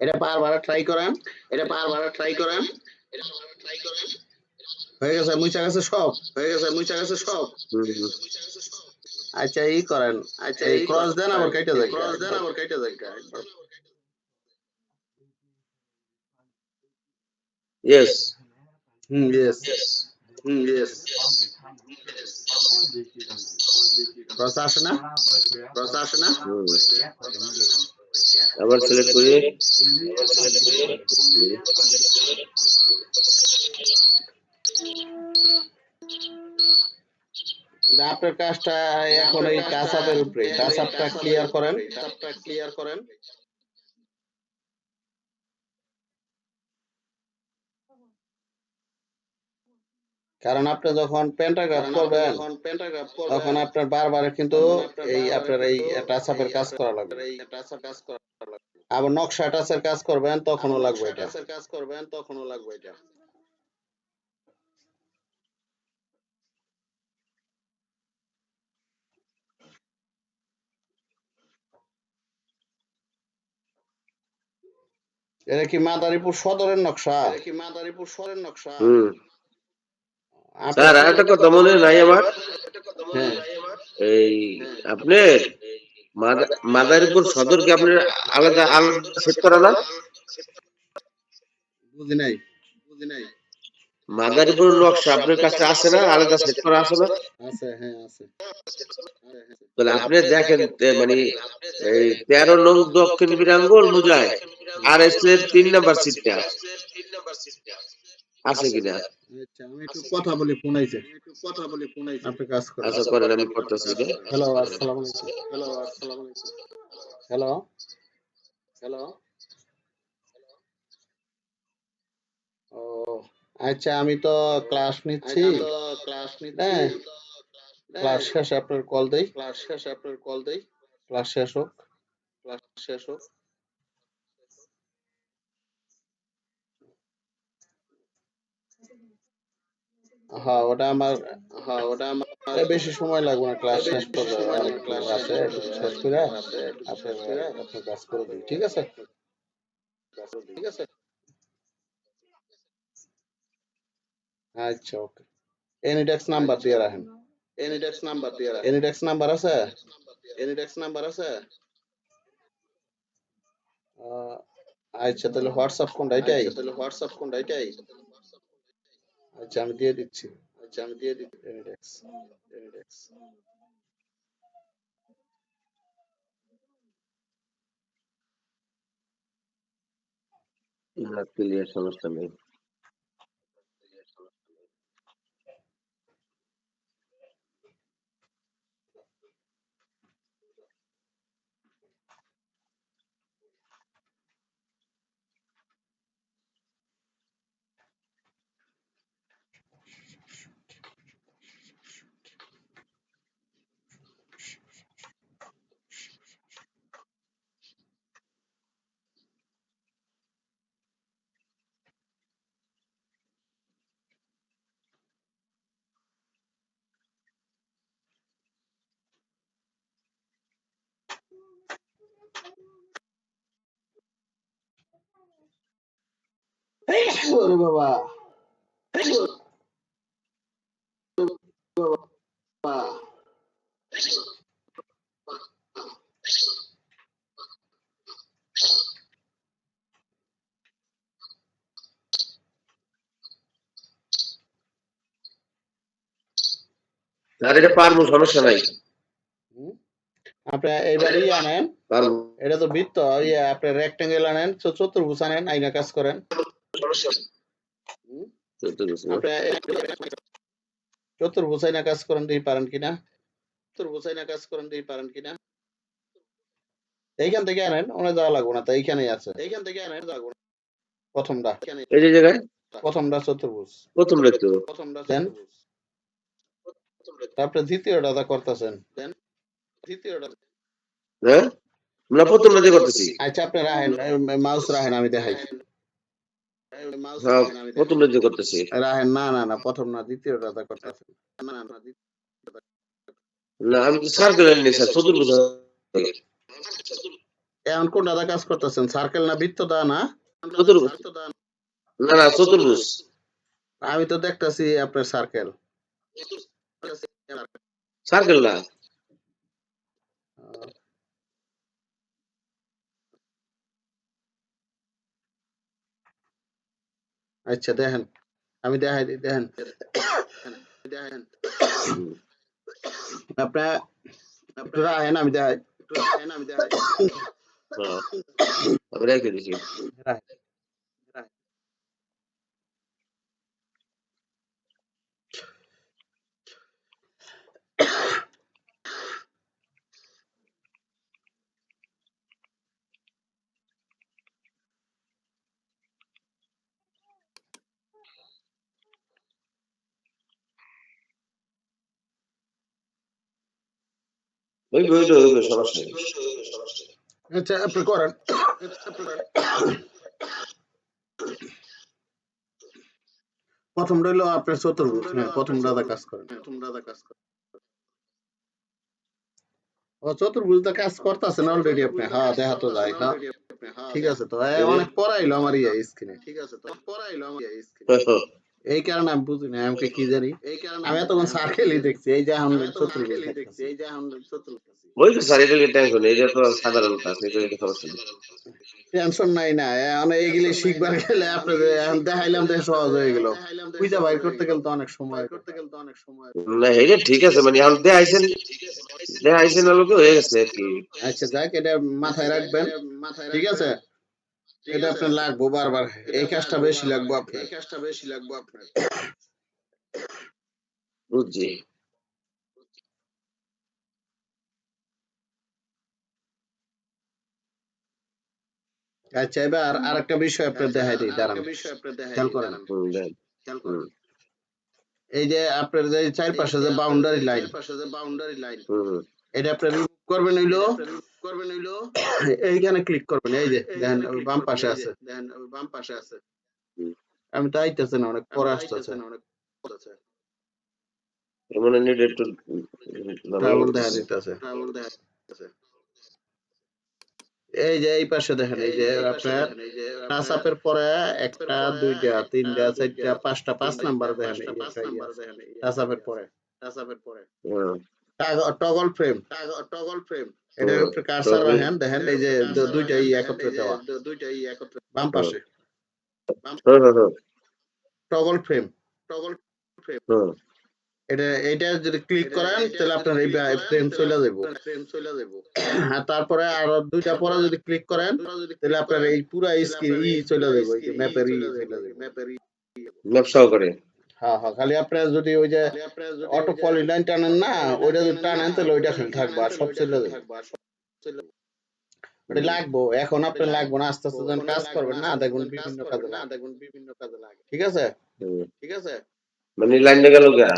এটা বারবার ট্রাই করেন এটা বারবার ট্রাই করেন। হয়ে গেছে মুচা গেছে সব হয়ে গেছে মুচা গেছে সব। আচ্ছা এই করেন আচ্ছা এই ক্রস দেন আবার কাইটা যায়। ক্রস দেন আবার কাইটা যায়। Yes. Hmm yes hmm yes cross আসে না? ক্রস আসে না। আবার সিলেক্ট করি আপনার কাজটা এখন এই টাচ আপের উপরে টাচ আপটা ক্লিয়ার করেন টাচ আপটা ক্লিয়ার করেন। কারণ আপনি যখন পেন্টাগ্রাফ করবেন তখন আপনার বারবার কিন্তু এই আপনার এই টাচ আপের কাজ করা লাগবে। আবার নকশা টাচের কাজ করবেন তখনও লাগবে এটা। কাজ করবেন তখনও লাগবে এটা। এটা কি মাদারীপুর সদরের নকশা? এটা কি মাদারীপুর সদরের নকশা? আপনি- স্যার আরেকটা কথা মনে নাই আমার। হ্যাঁ। এই আপনার মাদারীপুর সদর কি আপনার আলাদা আলাদা সেট করা না বুঝি নাই। বুঝি নাই। মাদারীপুর নকশা আপনার কাছে আছে না? আলাদা সেট করা আছে না? আছে হ্যাঁ আছে। তাহলে আপনি দেখেন মানে এই তেরো নং দক্ষিণ বিরাঙ্গল বুঝায়। আর এস এর তিন নাম্বার সিটটা আছে কিনা? আচ্ছা আমি একটু কথা বলি ফোন আইছে। একটু কথা বলি ফোন আইছে। আপনি কাজ করেন। আচ্ছা করেন আমি করতেছি হ্যালো আসসালামু আলাইকুম। হ্যালো আসসালামু আলাইকুম। হ্যালো? হ্যালো? ও আচ্ছা আমি তো ক্লাস নিচ্ছি। ক্লাস নিচ্ছি। ক্লাস শেষে আপনার কল দেই। ক্লাস শেষে আপনার কল দেই। ক্লাস শেষ হোক। ক্লাস শেষ হোক। হ্যাঁ ওটা আমার হ্যাঁ ওটা আমার বেশি সময় লাগবে না ক্লাস শেষ করতে অনেক ক্লাস আছে একটু শেষ করে আপনার আপনার কাজ করে দিই ঠিক আছে? ঠিক আছে? আচ্ছা ওকে। এনিডেক্স নাম্বার দিয়ে রাখেন। এনিডেক্স নাম্বার দিয়ে রাখেন। এনিডেক্স নাম্বার আছে? এনিডেক্স নাম্বার আছে? আহ, আচ্ছা তাহলে হোয়াটসঅ্যাপ কোনটা এটাই? তাহলে হোয়াটসঅ্যাপ কোনটা এটাই? আচ্ছা আমি দিয়ে দিচ্ছি। আচ্ছা আমি দিয়ে দিচ্ছি। এনিডেক্স এনিডেক্স না ক্লিয়ার সমস্যা নেই। ওরে বাবা। আর এটা পারব সমস্যা নাই। হুম? আপনি এইবারই আনেন। এটা তো বৃত্ত ইয়ে আপনি রেক্টেঙ্গেল আনেন চতুর্ভুজ আনেন আইনা কাজ করেন। হুম? আপনি চতুর্ভুজ কাজ করেন দিয়ে পারেন কিনা? চতুর্ভুজ আইনা কাজ করেন দিয়ে পারেন কিনা? এইখান থেকে আনেন ওনে যাওয়া লাগবে না তো এইখানেই আছে। এইখান থেকে আনেন যাব না। প্রথমটা। এই যে জায়গায়? প্রথমটা চতুর্ভুজ। প্রথম লিখতে প্রথমটা দেন। তারপরে দ্বিতীয়টা দা করতেছেন। দেন। দ্বিতীয়টা হ্যাঁ আমরা প্রথম লিখতে করতেছি আচ্ছা আপনি রাখেন মাউস রাখেন আমি দেখাই মাউস হ্যাঁ রাখেন আমি প্রথম লিখতে করতেছি। রাহেন না না না প্রথম না দ্বিতীয়টা দা করতেছেন না না না আমি তো সার্কেল নিয়ে স্যার চতুর্ভুজ এখন কোন দাদা কাজ করতেছেন? সার্কেল না বৃত্ত দা না? না? না চতুর্ভুজ। আমি তো দেখতেছি আপনার সার্কেল সার্কেল না। আচ্ছা দেখেন আমি দেখাই দিই দেখেন দেখেন আপনার আপনারা আয়েন আমি দেখাই রাখেন আমি দেখাই হ্যাঁ। রেখে দিছি। বইটা ওই বই সমস্যা নেই আচ্ছা আপনি করেন। প্রথম রইল আপনার চতুর্ভুজ হ্যাঁ প্রথম দাদা কাজ করেন। প্রথম দাদা কাজ করেন ও চতুর্ভুজটা কাজ করতেছেন অলরেডি আপনি। হ্যাঁ দেখা তো যায় হ্যাঁ ঠিক আছে তো অনেক পড়াইলো আমার ইয়া স্ক্রিনে। ঠিক আছে তো পড়াইলো আমার ইয়া স্ক্রিনে এই কারণে আমি বুঝি না আমাকে কি জানি? এই কারণে আমি এতক্ষণ সার্কেলই দেখছি এই যে এখন চতুর্ভুজ দেখছি এই যে এখন চতুর্ভুজ ওই তো স্যার এটা টেনশন নেই এটা তো সাধারণ কাজ এটা এটা সমস্যা নেই টেনশন নাই না এখন এইগুলি শিখবার গেলে আপনাদের এখন দেখাইলাম দেখে সহজ হয়ে গেল। বুঝা ভাই করতে গেলে তো অনেক সময় করতে গেলে তো অনেক সময় না এটা ঠিক আছে মানে এখন দেখাইছেন দেখাইছেন লোকে হয়ে গেছে আর কি। আচ্ছা যাক এটা মাথায় রাখবেন। ঠিক আছে? এটা আপনার লাগবো বারবার। এই কাজটা বেশি লাগবো আপনার। এই কাজটা বেশি লাগবো আপনার। বুঝছি। আচ্ছা এবার আরেকটা বিষয় আপনার দেখাই দিই দাঁড়ান। খেয়াল করেন। এই যে আপনার যে চারপাশে যে বাউন্ডারি লাইন পাশে যে বাউন্ডারি লাইন এটা আপনার রিমুভ করবেন হইল। করবেন হইল? এইখানে ক্লিক করবেন এই যে দেখেন বাম পাশে আছে। দেখেন বাম পাশে আছে। আমি তো আইতেছে না অনেক পরে আসতেছে। অনেক এমন নেট একটু ট্রাভেল দেখা দিতেছে। ট্রাভেল দেখা দিতেছে। এই যে এই পাশে দেখেন এই যে আপনার টাচ আপের পরে একটা দুইটা তিনটা চারটা পাঁচটা পাঁচ নাম্বার দেখেন টাচ আপের পরে। টাচ আপের পরে। হ্যাঁ, টগল ফ্রেম টগল ফ্রেম এটার উপরে কারসার রাখেন দেখেন এই যে দু- দুইটা ই একত্রে দেওয়া দুইটাই একত্রে বাম পাশে হ্যাঁ, হ্যাঁ, হ্যাঁ, টগল ফ্রেম টগল হ্যাঁ। এটা এটা যদি ক্লিক করেন তাহলে আপনার এই ফ্রেম চলে যাব। ফ্রেম চলে যাব। আর তারপরে আর দুইটা পরে যদি ক্লিক করেন তাহলে আপনার এই পুরা স্ক্রিন ই চলে যাব এই যে ম্যাপের ই চলে যাবে ম্যাপের ই সহকারে হ্যাঁ হ্যাঁ খালি আপনার যদি ওই যে অটো পলি লাইন টানেন না ওইটা যদি টানেন তাহলে ওইটা খালি থাকবে আর সব ছেলে যাবে ওটা লাগবো এখন আপনার লাগবো না আস্তে আস্তে যখন কাজ করবেন না দেখুন বিভিন্ন কাজে না দেখুন বিভিন্ন কাজে লাগে। ঠিক আছে? ঠিক আছে? মানে লাইনটা গেল গা।